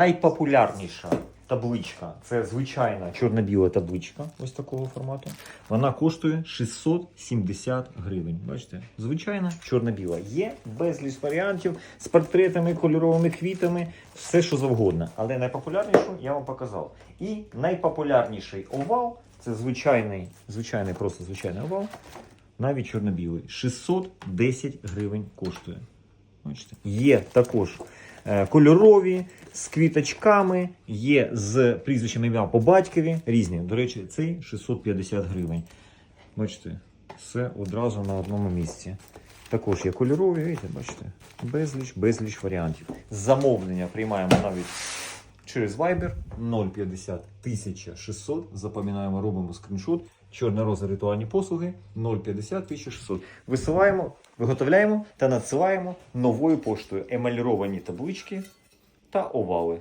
Найпопулярніша табличка це звичайна чорно-біла табличка ось такого формату. Вона коштує 670 гривень. Бачите, звичайна чорно-біла. Є безліч варіантів з портретами, кольоровими квітами, все що завгодно. Але найпопулярнішу я вам показав. І найпопулярніший овал це звичайний, звичайний, просто звичайний овал. Навіть чорно-білий. 610 гривень коштує. Бачите? Є також е, кольорові з квіточками, є з прізвищем ім'я по батькові. Різні. До речі, цей 650 гривень. Бачите, все одразу на одному місці. Також є кольорові, видите, бачите, безліч, безліч варіантів. Замовлення приймаємо навіть через Viber 050 1600. Запам'ятаємо, робимо скріншот. Чорна роза ритуальні послуги 050 1600. Висилаємо, виготовляємо та надсилаємо новою поштою емаліровані таблички та овали.